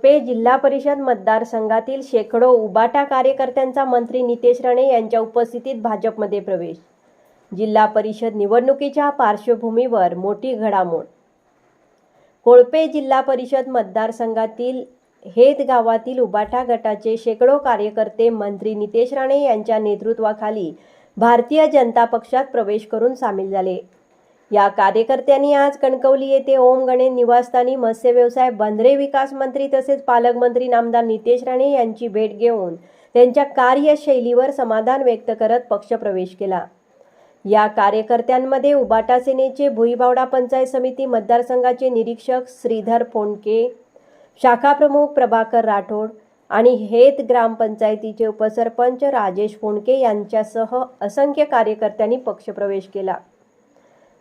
कोळपे जिल्हा परिषद मतदारसंघातील शेकडो उबाटा कार्यकर्त्यांचा मंत्री नितेश राणे यांच्या उपस्थितीत भाजपमध्ये प्रवेश. जिल्हा परिषद निवडणुकीच्या पार्श्वभूमीवर मोठी घडामोड. कोळपे जिल्हा परिषद मतदारसंघातील हेत गावातील उबाटा गटाचे शेकडो कार्यकर्ते मंत्री नितेश राणे यांच्या नेतृत्वाखाली भारतीय जनता पक्षात प्रवेश करून सामील झाले. या कार्यकर्त्यांनी आज कणकवली येथे ओम गणेश निवासस्थानी मत्स्य व्यवसाय बंदरे विकास मंत्री तसेच पालकमंत्री नामदार नितेश राणे यांची भेट घेऊन त्यांच्या कार्यशैलीवर समाधान व्यक्त करत पक्षप्रवेश केला. या कार्यकर्त्यांमध्ये उबाटा सेनेचे भुईबावडा पंचायत समिती मतदारसंघाचे निरीक्षक श्रीधर फोंडके शाखा प्रमुख प्रभाकर राठोड आणि हेत ग्रामपंचायतीचे उपसरपंच राजेश फोंडके यांच्यासह असंख्य कार्यकर्त्यांनी पक्षप्रवेश केला.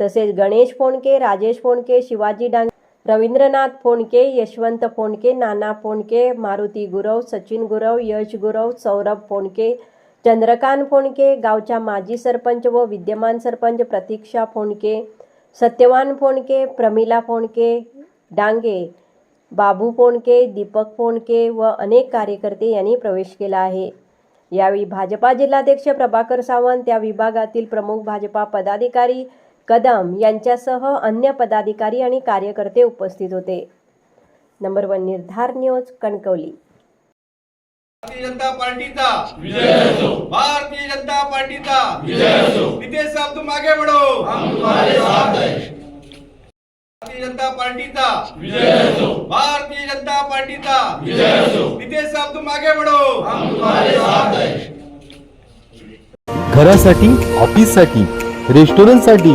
तसेच गणेश फोंडके राजेश फोंडके शिवाजी डांग रवींद्रनाथ फोंडके यशवंत फोंडके नाना फोंडके मारुती गुरव सचिन गुरव यश गुरव सौरभ फोंडके चंद्रकांत फोंडके गावच्या माजी सरपंच व विद्यमान सरपंच प्रतीक्षा फोंडके सत्यवान फोंडके प्रमिला फोंडके डांगे बाबू फोंडके दीपक फोंडके व अनेक कार्यकर्ते यांनी प्रवेश केला आहे. यावेळी भाजपा जिल्हाध्यक्ष प्रभाकर सावंत या विभागातील प्रमुख भाजपा पदाधिकारी कदम यांच्यासह अन्य पदाधिकारी आणि कार्यकर्ते उपस्थित होते. नंबर वन निर्धार न्यूज कणकवली. भारतीय जनता पार्टीचा. विजय असो. भारतीय जनता पार्टीचा. विजय असो. नितेश साहब तुम आगे बढ़ो हम तुम्हारे साथ हैं. भारतीय जनता पार्टीचा. विजय असो. भारतीय जनता पार्टीचा. विजय असो. नितेश साहब तुम आगे बढ़ो हम तुम्हारे साथ हैं. घरासाठी ऑफिससाठी रेस्टॉरंटसाठी